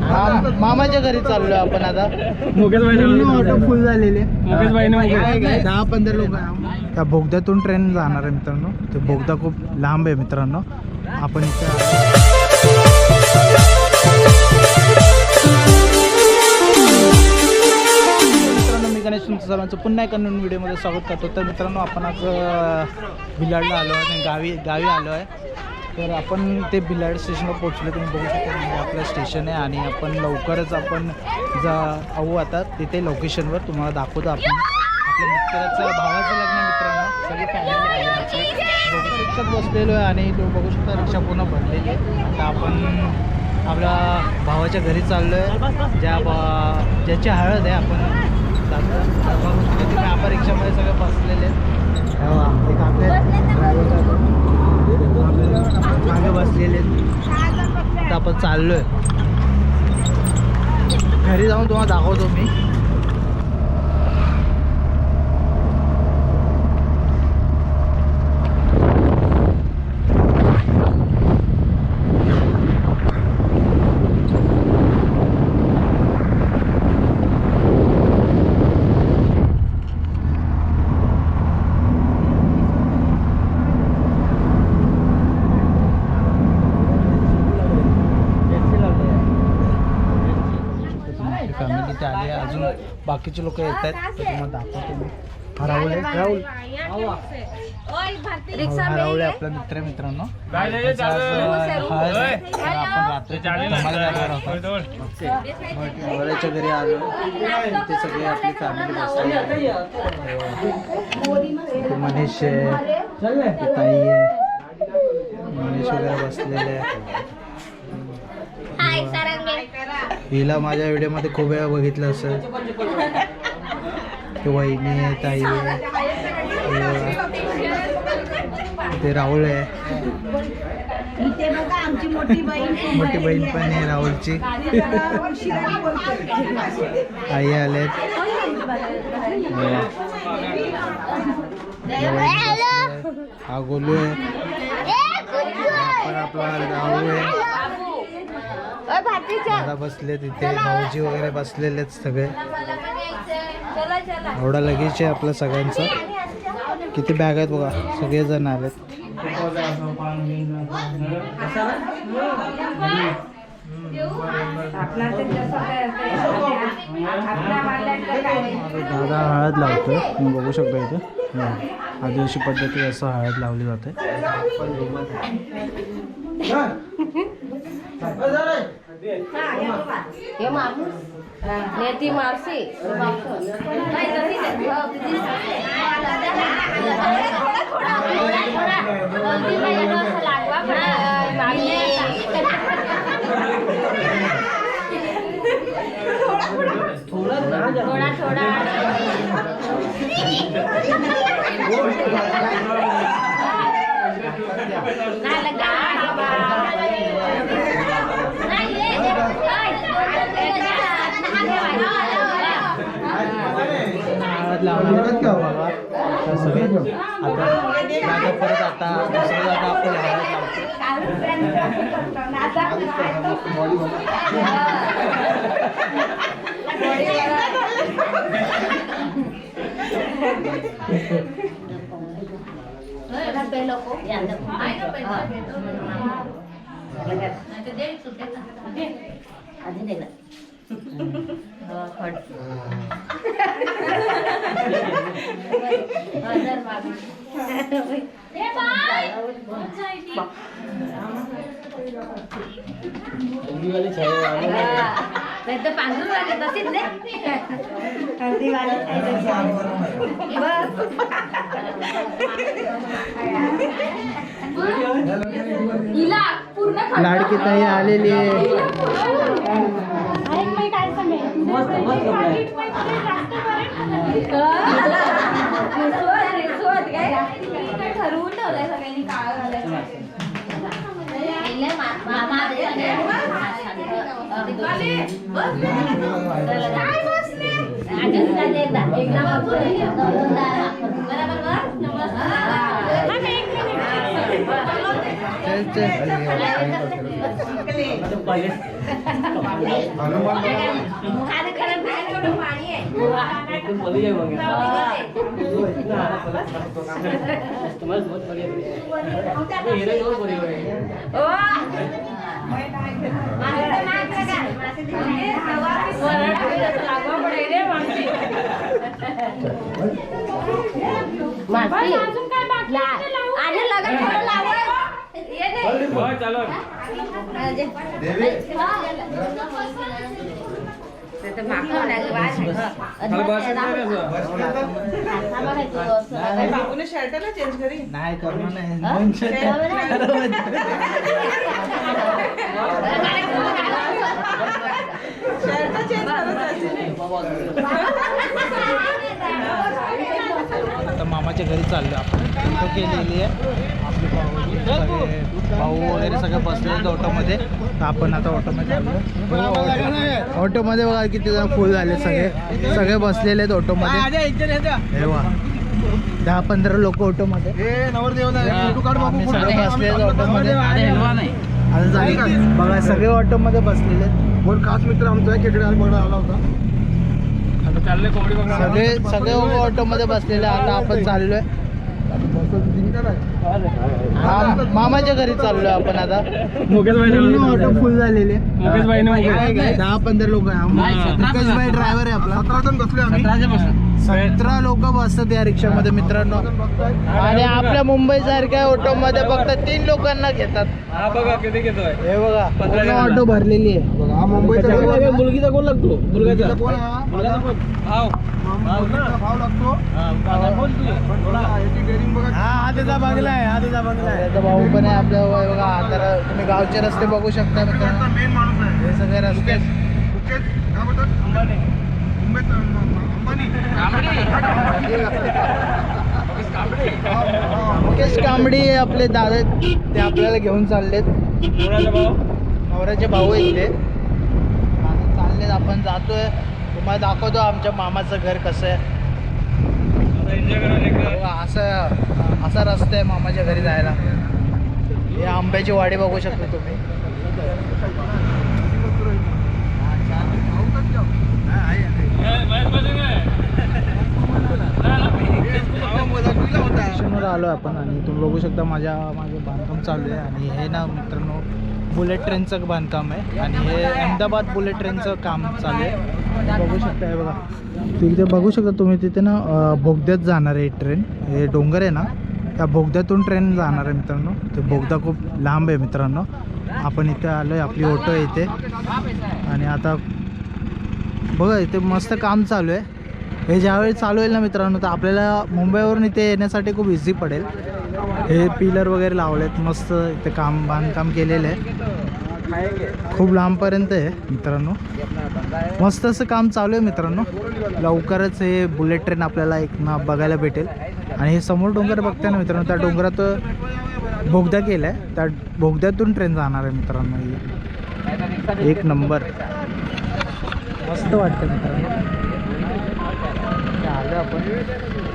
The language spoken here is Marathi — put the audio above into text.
माम- मामाच्या घरी चाललोय आपण आता. मुकेश फुल झालेले. मुकेश भाईने दहा पंधरा लोक त्या बोगद्यातून ट्रेन जाणार आहे मित्रांनो. ते बोगदा खूप लांब आहे मित्रांनो. आपण इथे गणेश तुमचं सर्वांचं पुन्हा एका नवीन व्हिडिओमध्ये स्वागत करतो. तर मित्रांनो आपण आज भिलाडला आलो आहे आणि गावी गावी आलो आहे. तर आपण ते भिलाड स्टेशनवर पोहोचलो तुम्ही बघू शकता म्हणजे आपलं स्टेशन आहे आणि आपण लवकरच आपण जा आऊ आता तिथे लोकेशनवर तुम्हाला दाखवतो आपण. आपल्या मित्राचं भावाचं लग्न मित्रांनो. सगळी फॅमिली आली रिक्षात बसलेलो आहे आणि तो बघू शकता रिक्षा पूर्ण भरलेली आहे. आता आपण आपल्या भावाच्या घरी चाललो आहे ज्या बा ज्याची हळद आहे आपण जातो. तर आपण रिक्षामध्ये सगळे बसलेले आहेत. आपले driver मागे बसलेले आहेत. आपण चाललोय घरी जाऊन तुम्हाला दाखवतो मी फॅमिली ते आले अजून बाकीचे लोक येत आहेत तुम्हाला दाखवतो मी. हा राहुल. हा राहुल आहे. आपला मित्र मित्रांनो. आपण रात्री धमाल करणार आहोत. नवऱ्याच्या घरी आलो. ते सगळे आपली फॅमिली बसली. मनीष आहे. ताई आहे. मनीष वगैरे बसलेले आहे. हिला माझ्या व्हिडिओमध्ये खूप वेळा बघितलं असेल. ते वहिनी आहे ताई आहे ते- राहुल आहे. मोठी बहीण पण आहे. राहुलची. आई आलेत. हा गोलू आहे. हा पण आपला राहुल आहे. दादा बसले तिथे भाऊजी वगैरे बसलेले सगळे. एवढा लगेच आहे आपल्या सगळ्यांचं. किती बॅग आहेत बघा सगळेजण आलेत. दादा हळद लावतोय तुम्ही बघू शकता इथे. आदिवासी पद्धती असं हळद लावली जाते. हे नेती मावशी. थोडा थोडा. आता परत आता दुसऱ्या जागा आपण हळद लावतो आधी दे ना नाही तर पांढरून तशीच दे हिला. पूर्ण लाडकी ताई आलेली आहे. बरोबर मासे मात्र काय? वरड लागवा पडेल रे मासे. मासे. ला- आणि लगन थोडं लावा. ये दे. हा, जे. ते तर मागं नाही, वास आहे. थांबा काय तू असं. बाबूने शर्ट ना चेंज करी नाही करणार हा? शर्ट. चेंज करत मामाच्या घरी चाललो आपण केलेली आहे आपले भाऊ सगळे भाऊ वगैरे सगळे बसले आहेत ऑटोमध्ये. तर आपण आता ऑटोमध्ये चाललो. ऑटोमध्ये बघा किती जण फुल झाले सगळे. सगळे बसलेले आहेत ऑटोमध्ये. हे वा. दहा पंधरा लोक ऑटोमध्ये. सगळे बसले आहेत ऑटोमध्ये. आता झाली बघा सगळे ऑटोमध्ये बसलेले आहेत. कोण खास मित्र आमचा आहे खेकडे आज बघा आला होता. सगळे सगळे ऑटोमध्ये बसलेले. आता आपण चाललोय. मामाच्या घरी चाललोय आपण आता. पूर्ण ऑटो फुल झालेले. दहा पंधरा लोक मुकेशभाई ड्रायव्हर आहे आपला. सतरा जण बसले आम्ही. सतरा लोक बसतात या रिक्षामध्ये मित्रांनो. आणि आपल्या मुंबई सारख्या ऑटो मध्ये फक्त तीन लोकांना घेतात. हे बघा पूर्ण ऑटो भरलेली आहे. बघा, हा मुंबईचा मुलगीचा कोण लागतो? मुलगीचा. कोण आहे हा? हा. बंगला आहे हा त्याचा बंगला आहे. त्याचा भाऊ पण आहे आपल्या वय बघा तर तुम्ही गावचे रस्ते बघू शकता मित्रांनो. हे सगळे रस्ते. मुंबईत मुकेश कांबडी हे आपले दादा आहेत. ते आपल्याला घेऊन चाललेत. नवऱ्याचे भाऊ? आहेत ते. आता चाललेत आपण जातोय. तुम्हाला दाखवतो आमच्या मामाचं घर कसं आहे. बघा, असं असा रस्ता आहे मामाच्या घरी जायला. हे आंब्याची वाडी बघू शकता तुम्ही. स्टेशनवर आलो आपण आणि तुम्ही बघू शकता माझ्या माझं बांधकाम चालू आहे आणि हे ना मित्रांनो बुलेट ट्रेनचं बांधकाम आहे आणि हे अहमदाबाद बुलेट ट्रेनचं काम चालू आहे. बघू शकता हे बघा. तिथे बघू शकता तुम्ही तिथे ना बोगद्यात जाणार आहे ट्रेन हे डोंगर आहे ना त्या बोगद्यातून ट्रेन जाणार आहे मित्रांनो. ते बोगदा खूप लांब आहे मित्रांनो. आपण इथे आलो आहे आपली ऑटो आहे इथे. आणि आता बघा इथे मस्त काम चालू आहे. हे ज्यावेळी चालू होईल ना मित्रांनो तर आपल्याला मुंबईवरून इथे येण्यासाठी खूप इझी पडेल. हे पिलर वगैरे लावलेत मस्त इथे काम बांधकाम केलेलं आहे. खूप लांबपर्यंत आहे मित्रांनो. मस्त असं काम चालू आहे मित्रांनो. लवकरच हे बुलेट ट्रेन आपल्याला एक ना बघायला भेटेल. आणि हे समोर डोंगर बघताय ना मित्रांनो त्या डोंगरात बोगदा केला आहे त्या बोगद्यातून ट्रेन जाणार आहे मित्रांनो एक नंबर मस्त वाटतं मित्रांनो. इथे आलो आपण